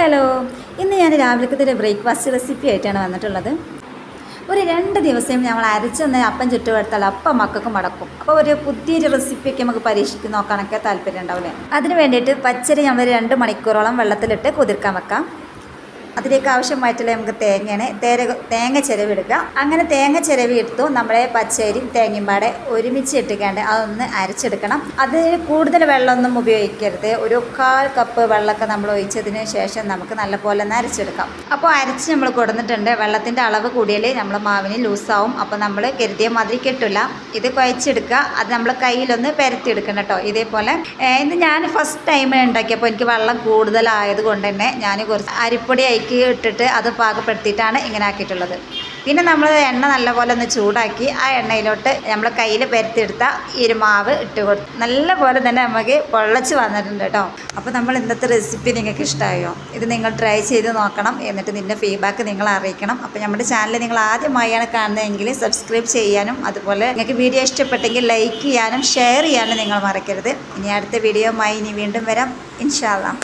Hello. ഇന്ന് ഞാൻ രാവിലത്തെ ബ്രേക്ക്ഫാസ്റ്റ് റെസിപ്പി ആയിട്ടാണ് വന്നിട്ടുള്ളത്. ഒരു രണ്ട് ദിവസം നമ്മൾ അരച്ചൊന്ന് അപ്പം ചുറ്റുവെടുത്താൽ അപ്പം മക്കൾക്ക് മടക്കും. അപ്പോൾ ഒരു പുതിയൊരു റെസിപ്പിയൊക്കെ നമുക്ക് പരീക്ഷിച്ച് നോക്കാനൊക്കെ താല്പര്യം ഉണ്ടാവില്ലേ അതിന് വേണ്ടിയിട്ട് പച്ചരി നമ്മൾ രണ്ട് മണിക്കൂറോളം വെള്ളത്തിലിട്ട് കുതിർക്കാൻ വെക്കാം. അതിലേക്ക് ആവശ്യമായിട്ടുള്ള നമുക്ക് തേങ്ങയാണ്. തേര തേങ്ങ ചിരവിടുക. അങ്ങനെ തേങ്ങ ചിരവി എടുത്തു നമ്മളെ പച്ചരിയും തേങ്ങയും പാടെ ഒരുമിച്ച് ഇട്ടിക്കാണ്ട് അതൊന്ന് അരച്ചെടുക്കണം. അത് കൂടുതൽ വെള്ളമൊന്നും ഉപയോഗിക്കരുത്. ഒരു കാൽ കപ്പ് വെള്ളമൊക്കെ നമ്മൾ ഒഴിച്ചതിന് ശേഷം നമുക്ക് നല്ലപോലെ ഒന്ന് അരച്ചെടുക്കാം. അപ്പോൾ അരച്ച് നമ്മൾ കൊടുത്തിട്ടുണ്ട് വെള്ളത്തിന്റെ അളവ് കൂടിയാൽ നമ്മൾ മാവിന് ലൂസാവും. അപ്പോൾ നമ്മൾ കരുതിയ മാതിരി കെട്ടില്ല ഇത് കുഴച്ചെടുക്കുക. അത് നമ്മൾ കയ്യിലൊന്ന് പരത്തിയെടുക്കണം കേട്ടോ. ഇതേപോലെ. ഇത് ഞാൻ ഫസ്റ്റ് ടൈം ഉണ്ടാക്കിയപ്പോൾ എനിക്ക് വെള്ളം കൂടുതലായത് കൊണ്ട് തന്നെ ഞാൻ കുറച്ച് അരിപ്പൊടി അയക്കി ഇട്ടിട്ട് അത് പാകപ്പെടുത്തിയിട്ടാണ് ഇങ്ങനെ ആക്കിയിട്ടുള്ളത്. പിന്നെ നമ്മൾ എണ്ണ നല്ലപോലെ ഒന്ന് ചൂടാക്കി ആ എണ്ണയിലോട്ട് നമ്മൾ കയ്യിൽ പരത്തിയെടുത്ത ഈ ഒരു മാവ് ഇട്ട് കൊടുത്തു നല്ലപോലെ തന്നെ നമുക്ക് പൊള്ളച്ച് വന്നിട്ടുണ്ട് കേട്ടോ. അപ്പോൾ നമ്മൾ ഇന്നത്തെ റെസിപ്പി നിങ്ങൾക്ക് ഇഷ്ടമായോ? ഇത് നിങ്ങൾ ട്രൈ ചെയ്ത് നോക്കണം എന്നിട്ട് നിന്റെ ഫീഡ്ബാക്ക് നിങ്ങൾ അറിയിക്കണം. അപ്പോൾ നമ്മുടെ ചാനൽ നിങ്ങൾ ആദ്യമായാണ് കാണുന്നതെങ്കിൽ സബ്സ്ക്രൈബ് ചെയ്യാനും അതുപോലെ നിങ്ങൾക്ക് വീഡിയോ ഇഷ്ടപ്പെട്ടെങ്കിൽ ലൈക്ക് ചെയ്യാനും ഷെയർ ചെയ്യാനും നിങ്ങൾ മറക്കരുത്. ഇനി അടുത്ത വീഡിയോയുമായി ഇനി വീണ്ടും വരാം. ഇൻഷാല്ലാം